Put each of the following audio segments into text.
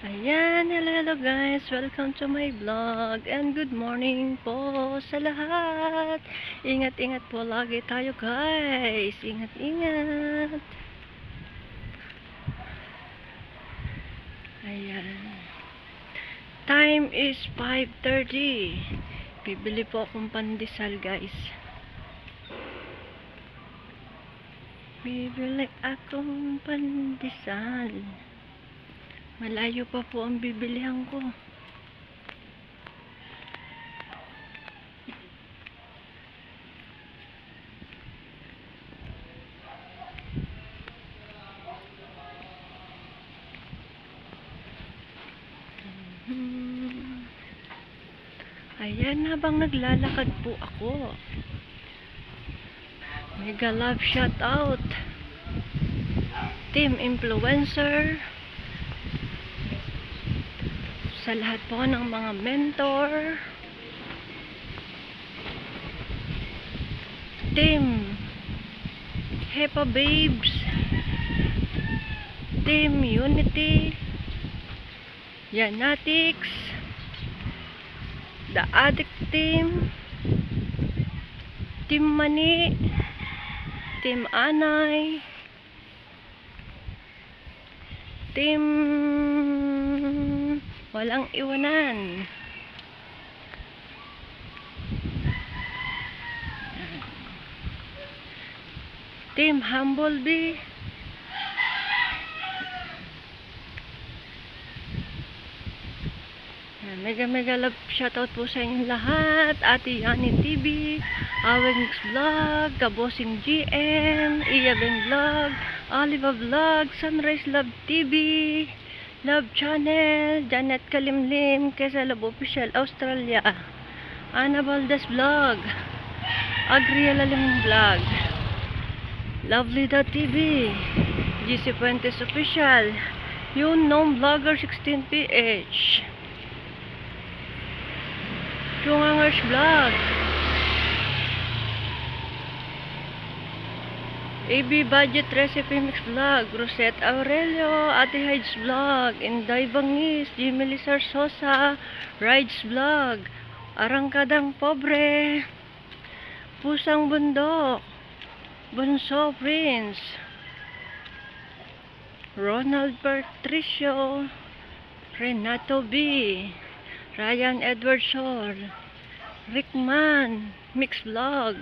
Ayan, hello, hello guys. Welcome to my vlog. And good morning po sa lahat. Ingat-ingat po lagi tayo guys. Ingat-ingat. Ayan. Time is 5.30. Bibili po akong pandesal guys. Bibili akong pandesal. Malayo pa po ang bibilihan ko. Hmm. Ayan, habang naglalakad po ako. Mega love shout out. Team influencer. Sa lahat po ng mga mentor. Team Hepa Babes. Team Unity. Yanatics. The Addict Team. Team Mani. Team Anay. Team Walang iwanan. Team Humblebee. Mega mega love shoutout po sa inyong lahat. Ate Yani TV, Awings Vlog, Kabosing GM, Iyabeng Vlog, Oliva Vlog, Sunrise Love TV, Love Channel, Janet Kalimlim, Kesa Love Official, Australia, Ana Valdez Vlog, Agriela Lim Vlog, Lovely.tv, GC Fuentes Official, Yun Gnome Vlogger 16PH, Chungangers Vlog, AB Budget Recipe Mix Vlog, Rosette Aurelio, Ate Hides Vlog, Inday Bangis, Jimmy Lizar Sosa, Rides Vlog, Arangkadang Pobre, Pusang Bundok, Bunso Prince, Ronald Patricio, Renato B, Ryan Edward Shore, Rickman, Mix Vlog,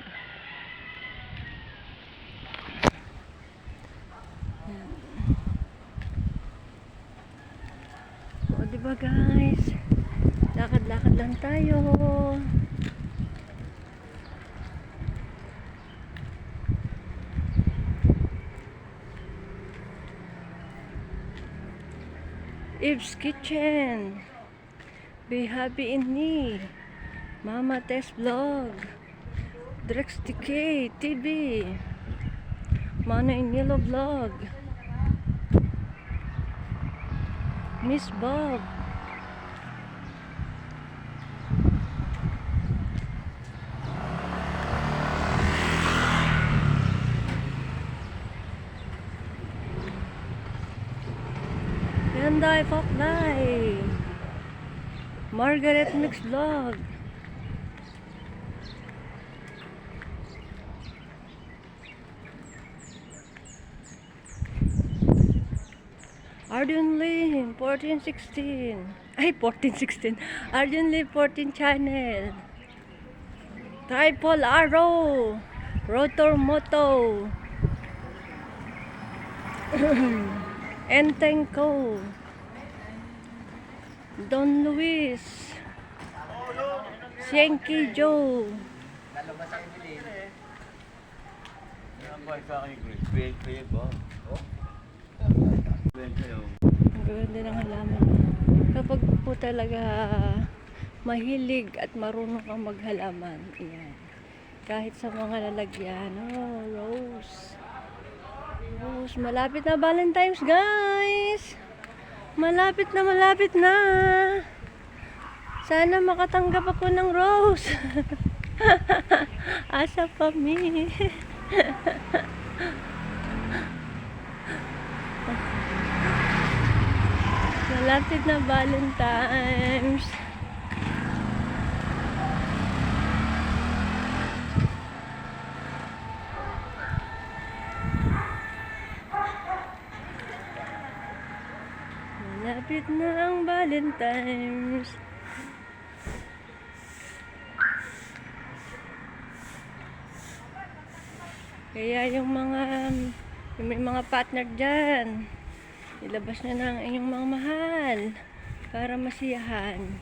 O, di ba guys? Lakad-lakad lang tayo. Eve's Kitchen. Be happy in me. Mama Tess Vlog. Drex TK TV. Mana in Yellow Vlog. Miss Bob. Hyundai Foklay. Margaret Mix Vlog. Arjun Lim, 1416. Ay, 1416. Arjun Lim, 14 channel. Tripod Arrow. Rotor Moto. Entenco. Don Luis. Sienki Joe. Boy, sa akin, green kayo ba? Oh? Green kayo. Ang ganda ng halaman. Kapag po talaga mahilig at marunong kang maghalaman, yan. Kahit sa mga lalagyan, oh, rose. Rose, malapit na Valentine's, guys! Malapit na, malapit na! Sana makatanggap ako ng rose. Asa pa me. Malapit na Valentine's. Malapit na ang Valentine's. Kaya yung mga yung may mga partner dyan, ilabas na ng inyong mga mahal para masiyahan.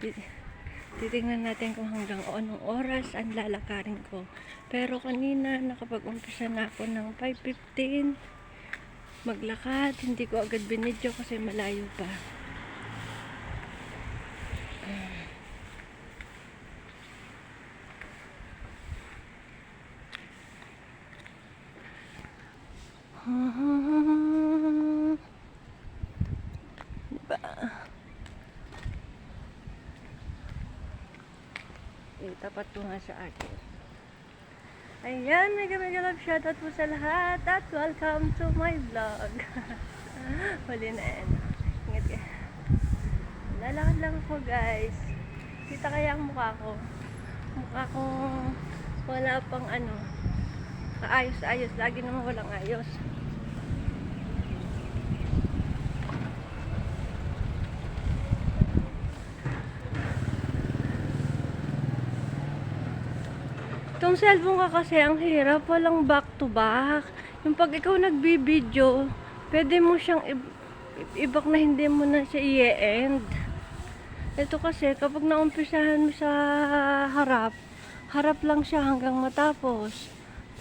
Ti- Titingnan natin kung hanggang anong oras ang lalakarin ko. Pero kanina nakapag-umpisa na ako ng 5.15 maglakad. Hindi ko agad binidyo kasi malayo pa. Diba? Itapat ko nga sa akin. Ayan, mega mega love shoutout po sa lahat at welcome to my vlog. Huli na yan. Ingat ka. Lalakad lang ako guys. Kita kaya ang mukha ko. Mukha ko wala pang ano. Kaayos-ayos. Lagi naman walang ayos. Itong cellphone ka kasi ang hirap, walang back to back. Yung pag ikaw nagbibideo, pwede mo siyang i- i-back na hindi mo na siya i-end. Ito kasi kapag naumpisahan mo sa harap, harap lang siya hanggang matapos.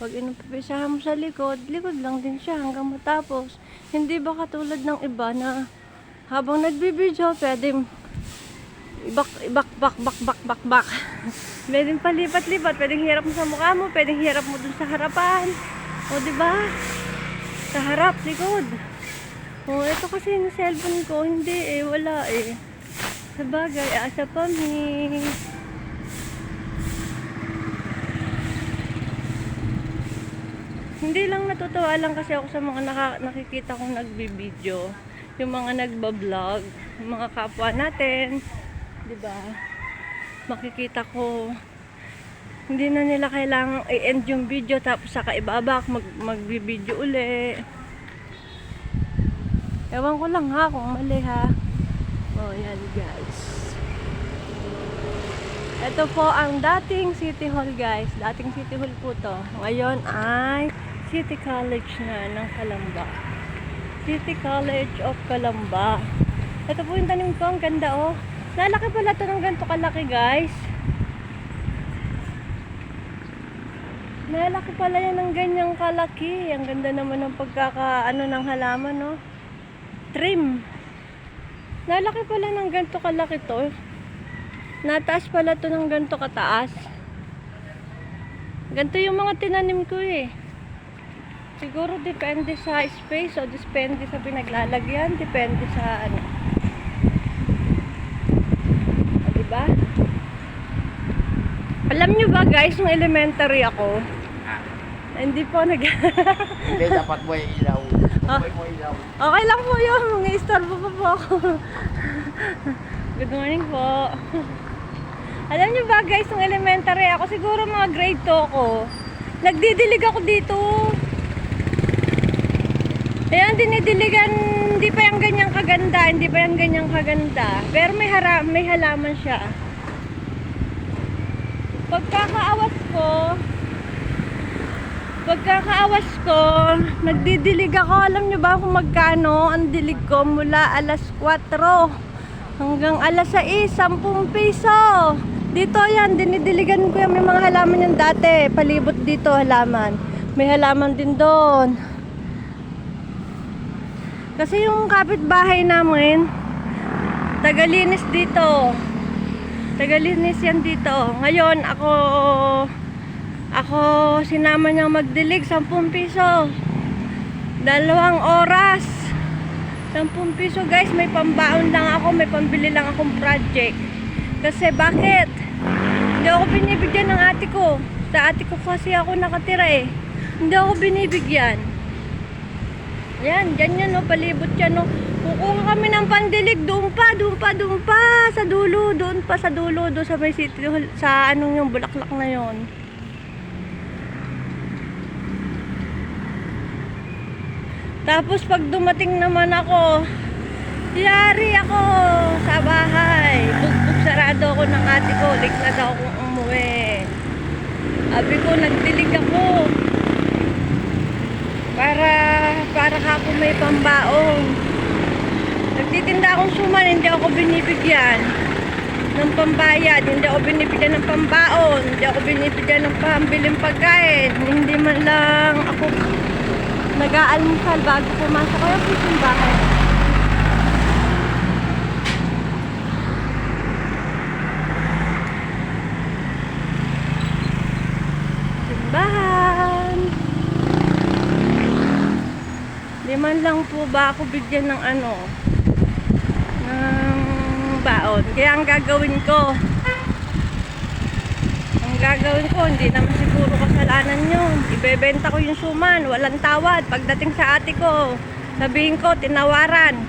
Pag inumpisahan mo sa likod, likod lang din siya hanggang matapos. Hindi ba katulad ng iba na habang nagbibideo, pwede ibak, ibak, bak, bak, bak, bak, bak. Pwedeng palipat-lipat, pwedeng hirap mo sa mukha mo, pwedeng hirap mo dun sa harapan. O, di ba? Sa harap, likod. O, ito kasi yung cellphone ko, hindi eh, wala eh. Sa bagay, asa pa mi. Hindi lang natutuwa lang kasi ako sa mga naka- nakikita kong nagbibideo. Yung mga nagbablog, mga kapwa natin, di ba? makikita ko hindi na nila kailangang i-end yung video tapos saka ibabak mag magbibideo uli. Ewan ko lang ha kung mali ha. Oh yan guys. Ito po ang dating City Hall guys. Dating City Hall po to. Ngayon ay City College na ng Kalamba. City College of Kalamba. Ito po yung tanim ko. Ang ganda oh Lalaki pala to ng ganito kalaki, guys. Lalaki pala yan ng ganyang kalaki. Ang ganda naman ng pagkaka, ano ng halaman, no? Trim. Lalaki pala ng ganito kalaki to. Nataas pala to ng ganito kataas. Ganito yung mga tinanim ko eh. Siguro depende sa space o depende sa pinaglalagyan. Depende sa ano. Diba? Alam nyo ba guys, nung elementary ako, hindi po nag... Hindi, dapat mo yung ilaw. Ah. Dapat mo ilaw. okay lang po yun, mga istorbo pa po ako. Good morning po. Alam nyo ba guys, nung elementary ako, siguro mga grade 2 ako, nagdidilig ako dito. Ayan, dinidiligan, hindi pa yung ganyang kaganda, hindi pa yung ganyang kaganda. Pero may, hara, may halaman siya. Pagkakaawas ko, pagkakaawas ko, nagdidilig ako. Alam nyo ba kung magkano ang dilig ko mula alas 4 hanggang alas 6, 10 piso. Dito yan, dinidiligan ko yan. May mga halaman yan dati. Palibot dito halaman. May halaman din doon. Kasi yung kapitbahay namin, tagalinis dito. Tagalinis yan dito. Ngayon, ako, ako sinama niya magdilig, 10 piso. Dalawang oras. 10 piso guys, may pambaon lang ako, may pambili lang akong project. Kasi bakit? Hindi ako binibigyan ng ate ko. Sa ate ko kasi ako nakatira eh. Hindi ako binibigyan. Ayan, dyan yun, no, palibot yan, no. Kukuha kami ng pandilig, doon pa, doon pa, doon pa, sa dulo, doon pa, sa dulo, doon sa may city hall, sa anong yung bulaklak na yon. Tapos pag dumating naman ako, yari ako sa bahay. Bugbog sarado ako ng ate ko, lik na daw akong umuwi. Sabi ko, nagdilig ako. Para, para ako may pambaong. Nagtitinda akong suman, hindi ako binibigyan ng pambayad, hindi ako binibigyan ng pambaon, hindi ako binibigyan ng pambiling pagkain, hindi man lang ako nag-aalmusal bago pumasok ko yung simbahan. Simbahan! Di man lang po ba ako bigyan ng ano, ng baon. Kaya ang gagawin ko, ang gagawin ko, hindi naman siguro kasalanan nyo. Ibebenta ko yung suman, walang tawad. Pagdating sa ate ko, sabihin ko, tinawaran.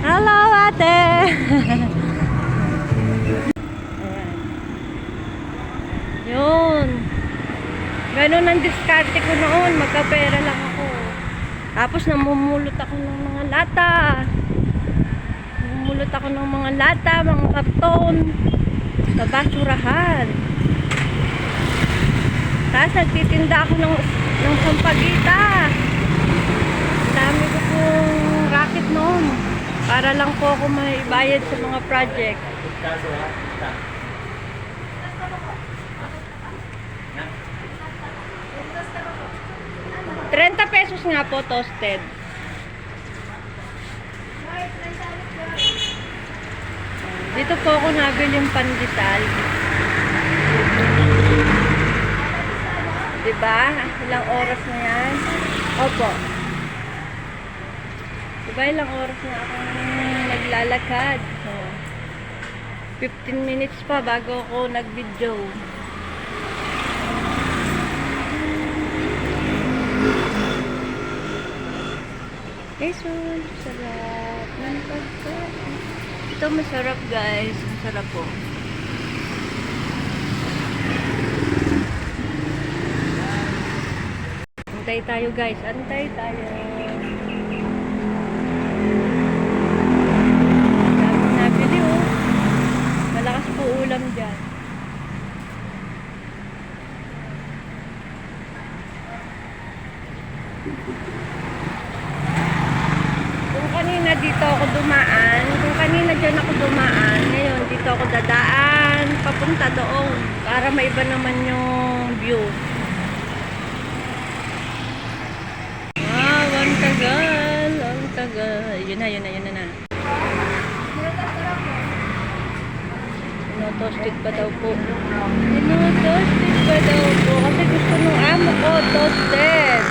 Hello, ate! Ganun ang diskarte ko noon. Magkapera lang ako. Tapos namumulot ako ng mga lata. Namumulot ako ng mga lata, mga karton. Sa basurahan. Tapos nagtitinda ako ng, ng sampagita. Dami ko pong racket noon. Para lang po ako may bayad sa mga project. Kaso ha? Sa. 30 pesos nga po toasted. Dito po ako nabili yung pandesal. Diba? Ilang oras na yan? Opo. Diba ilang oras na ako naglalakad? Oh. 15 minutes pa bago ako nag-video. Quezon, sarap ng pagkain. Ito masarap guys, masarap po. Antay tayo guys, antay tayo. Dami nabili oh. Malakas po ulam dyan. Kung kanina dito ako dumaan, kung kanina dyan ako dumaan, ngayon dito ako dadaan, papunta doon, para maiba naman yung view. Wow, ang tagal, ang tagal. Yun na, yun na, yun na na. Tino-toasted pa daw po. Tino-toasted pa daw po. Kasi gusto nung amo ko, toasted.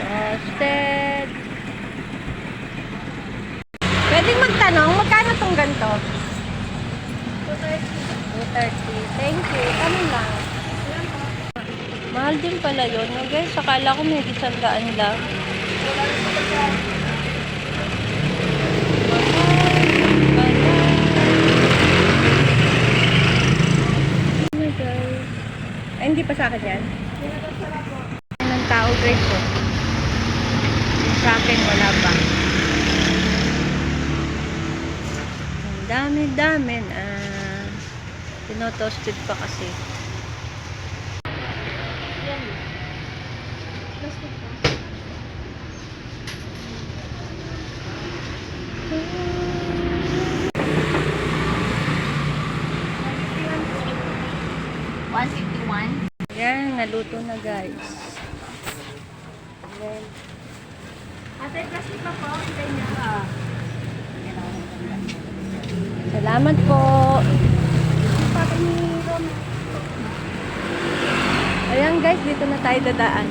Toasted. Pwedeng magtanong, magkano tong ganito? 230. Thank you. Kami lang. Mahal din pala yun. No, guys, akala ko may isang daan lang. Ay, hindi pa sa akin yan. ng tao, Grace ko. Sa akin, wala pa. Ang dami-dami na. Tinotoasted pa kasi. One fifty-one. Yan, naluto na guys. Then, Ate, plastic pa po. Hintay niya ka. Salamat po. Ayan guys, dito na tayo dadaan.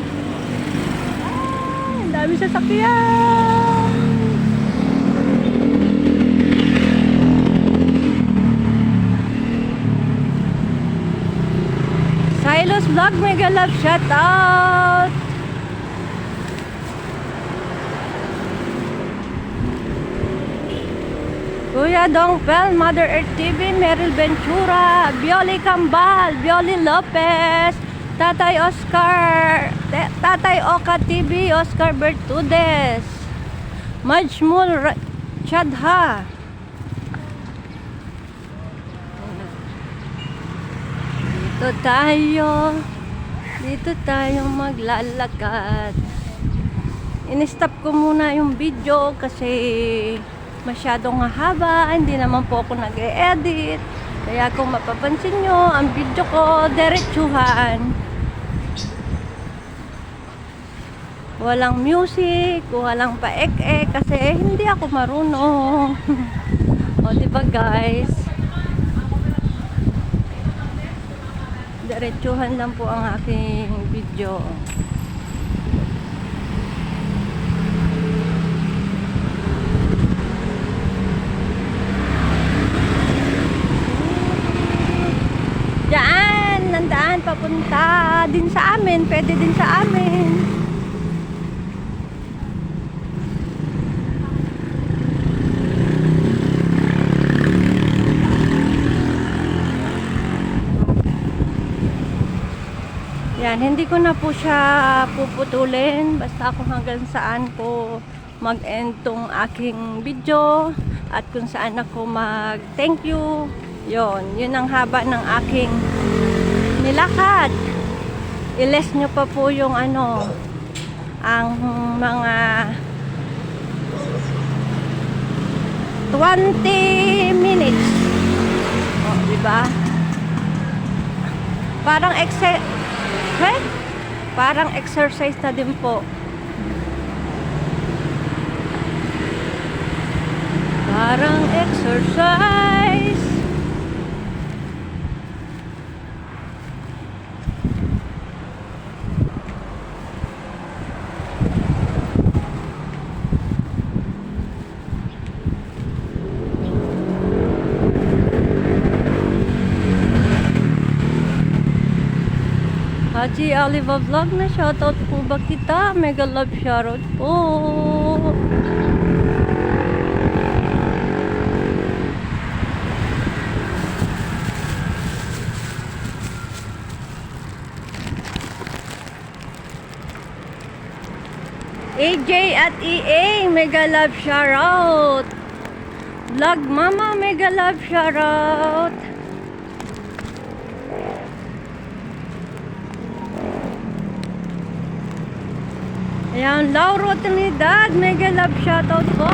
Ah, ang dami sasakyan. Sa Silos Vlog, mega love shoutout! Kuya Dongpel, Mother Earth TV, Meryl Ventura, Bioli Cambal, Bioli Lopez, Tatay Oscar, Tatay Oka TV, Oscar Bertudes, Majmul Chadha. Dito tayo, dito tayo maglalakad. In-stop ko muna yung video kasi masyadong haba, hindi naman po ako nag-edit. Kaya kung mapapansin nyo, ang video ko, diretsuhan. Walang music, walang paek-ek kasi hindi ako marunong. o, di ba guys? Diretsuhan lang po ang aking video. Papunta din sa amin, pwede din sa amin. Yan, hindi ko na po siya puputulin. Basta ako hanggang saan ko mag-end tong aking video. At kung saan ako mag-thank you. Yon, yun ang haba ng aking nilakad. Iles nyo pa po yung ano, ang mga 20 minutes. O, di ba? Parang exer eh? Parang exercise na din po. Parang exercise. Haji Oliva Vlog na shoutout po ba kita? Mega love shoutout po. AJ at EA, mega love shoutout. Vlog Mama, mega love shoutout. Ayan, Lauro Trinidad, mega love shoutout po.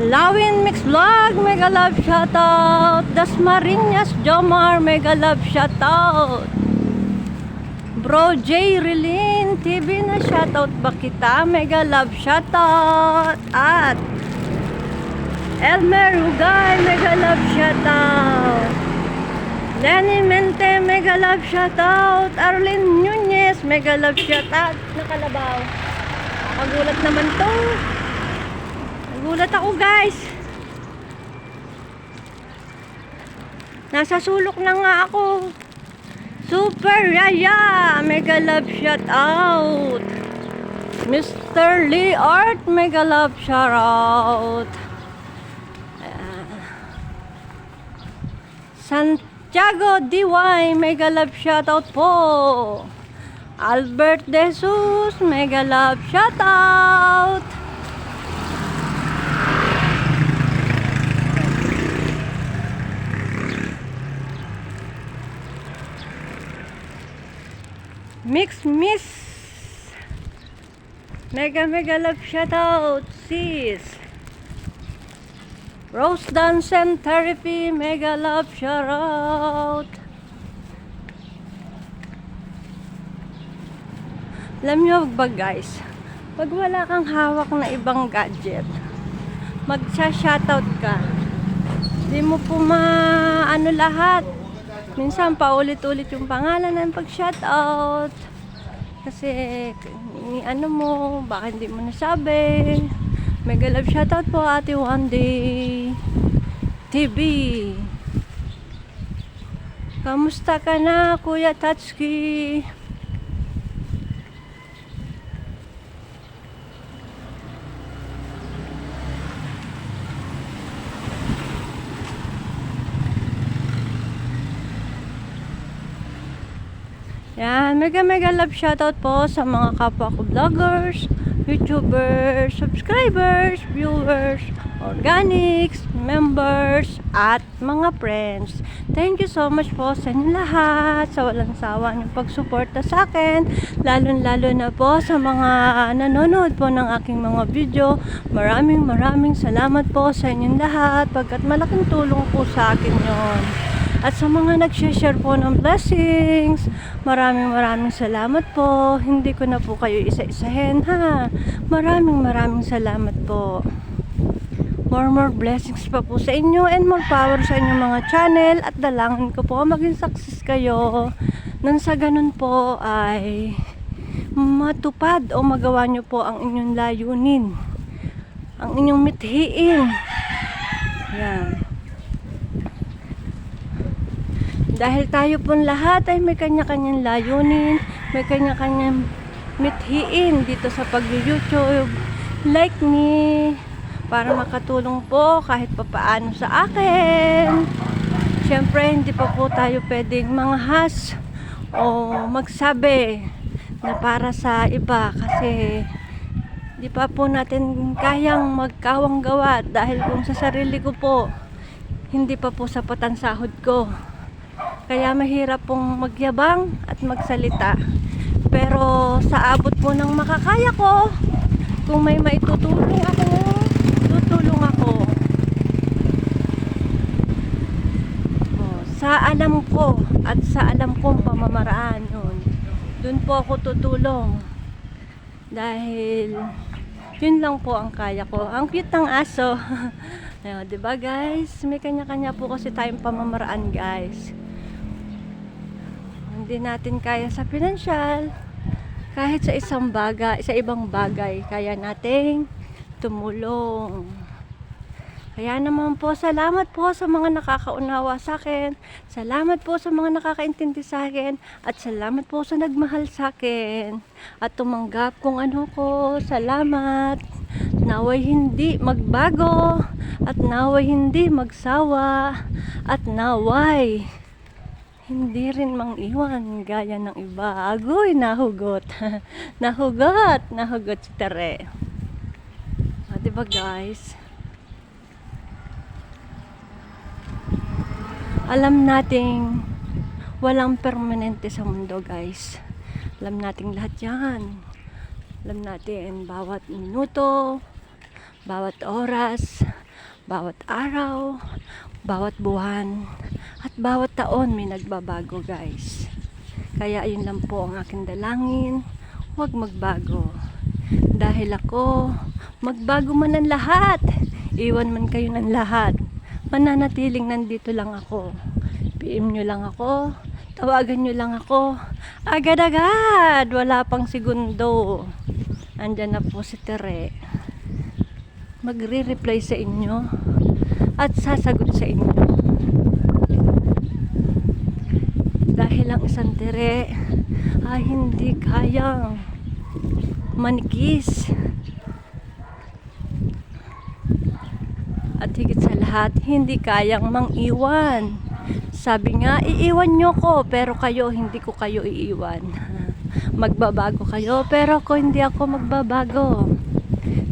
Lawin Mix Vlog, mega love shoutout. Dasmariñas Jomar, mega love shoutout. Bro J. Rilin, TV na shoutout ba kita? Mega love shoutout. At Elmer Hugay, mega love shoutout. Lenny Mente, mega love shoutout. Arlene Nunez, mega love shoutout. Nakalabaw. Pagulat naman to. Nagulat ako guys. Nasa sulok na nga ako. Super Yaya, mega love shoutout. Mr. Lee Art, mega love shoutout. Santiago DY, mega love shoutout po. Albert Jesus, mega love shoutout. Mix Miss. Mega mega love shoutout, sis. Rose Dance and Therapy, mega love shoutout. Alam nyo ba guys, pag wala kang hawak na ibang gadget, magsha-shoutout ka. Di mo po maano lahat. Minsan paulit-ulit yung pangalan ng pag-shoutout. Kasi, ano mo, baka hindi mo nasabi. Mega love shoutout po ate one day. TV. Kamusta ka na, Kuya Tatsuki? Yan, mega mega love shoutout po sa mga kapwa ko vloggers, YouTubers, subscribers, viewers, organics, members, at mga friends. Thank you so much po sa inyo lahat, sa walang sawa ng pagsuporta sa akin, lalo-lalo na po sa mga nanonood po ng aking mga video. Maraming maraming salamat po sa inyong lahat, pagkat malaking tulong po sa akin yon. At sa mga nag-share po ng blessings, maraming maraming salamat po. Hindi ko na po kayo isa-isahin ha. Maraming maraming salamat po. More more blessings pa po sa inyo and more power sa inyong mga channel at dalangin ko po maging success kayo. Nang sa ganun po ay matupad o magawa nyo po ang inyong layunin. Ang inyong mithiin. Yan. Dahil tayo pong lahat ay may kanya-kanyang layunin, may kanya-kanyang mithiin dito sa pag-YouTube. Like me, para makatulong po kahit papaano sa akin. Siyempre, hindi pa po tayo pwedeng manghas o magsabi na para sa iba kasi di pa po natin kayang magkawang gawa dahil kung sa sarili ko po, hindi pa po sapat ang sahod ko. Kaya mahirap pong magyabang at magsalita. Pero sa abot po ng makakaya ko, kung may maitutulong ako, tutulong ako. Oh, sa alam ko at sa alam kong pamamaraan yun, dun po ako tutulong. Dahil yun lang po ang kaya ko. Ang cute ng aso. Ayun, 'di ba guys? May kanya-kanya po kasi tayong pamamaraan, guys hindi natin kaya sa pinansyal, kahit sa isang bagay, sa ibang bagay, kaya nating tumulong. Kaya naman po, salamat po sa mga nakakaunawa sa akin. Salamat po sa mga nakakaintindi sa akin. At salamat po sa nagmahal sa akin. At tumanggap kung ano ko. Salamat. Naway hindi magbago. At naway hindi magsawa. At naway hindi rin mang iwan gaya ng iba. Agoy, nahugot. nahugot, nahugot si Tere. Ah, ba guys? Alam nating walang permanente sa mundo guys. Alam nating lahat yan. Alam natin bawat minuto, bawat oras, bawat araw, bawat buwan, at bawat taon may nagbabago guys. Kaya ayun lang po ang aking dalangin. Huwag magbago. Dahil ako, magbago man ang lahat. Iwan man kayo ng lahat. Mananatiling nandito lang ako. PM nyo lang ako. Tawagan nyo lang ako. Agad-agad. Wala pang segundo. Andyan na po si Tere. Magre-reply sa inyo. At sasagot sa inyo. Dahil ang isang tere ay hindi kayang manikis at higit sa lahat hindi kayang mang-iwan. Sabi nga iiwan nyo ko pero kayo hindi ko kayo iiwan. Magbabago kayo pero ako hindi ako magbabago.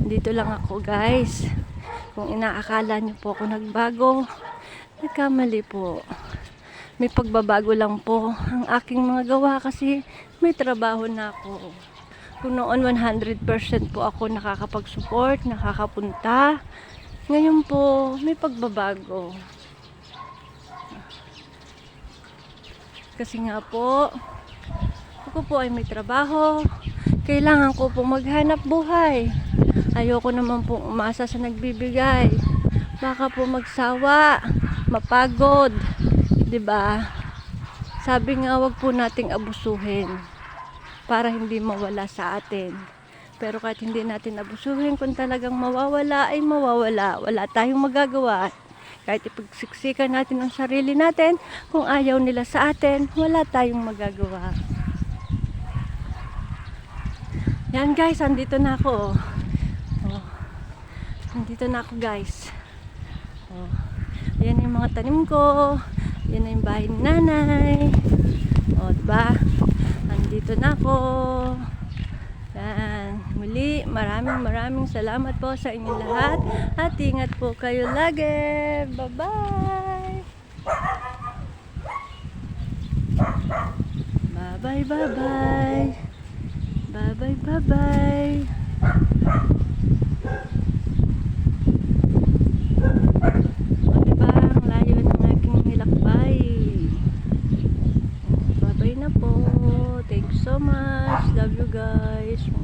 Dito lang ako guys. Kung inaakala nyo po ako nagbago nagkamali po may pagbabago lang po ang aking mga gawa kasi may trabaho na ako. Kung noon 100% po ako nakakapag-support, nakakapunta, ngayon po may pagbabago. Kasi nga po, ako po ay may trabaho, kailangan ko po maghanap buhay. Ayoko naman po umasa sa nagbibigay. Baka po magsawa, mapagod, 'di ba? Sabi nga wag po nating abusuhin para hindi mawala sa atin. Pero kahit hindi natin abusuhin, kung talagang mawawala ay mawawala. Wala tayong magagawa. Kahit ipagsiksikan natin ang sarili natin, kung ayaw nila sa atin, wala tayong magagawa. Yan guys, andito na ako. Oh. Oh. Andito na ako guys. Oh. Yan yung mga tanim ko. Yan na yung bahay ni nanay. O, diba? Andito na ako. Yan. Muli, maraming maraming salamat po sa inyong lahat. At ingat po kayo lagi. Bye-bye. Bye-bye, bye-bye. Bye-bye, bye-bye. O, diba? Ang layo ng aking nilakbay. Bye-bye na po. Thanks so much. Love you guys. Mwah.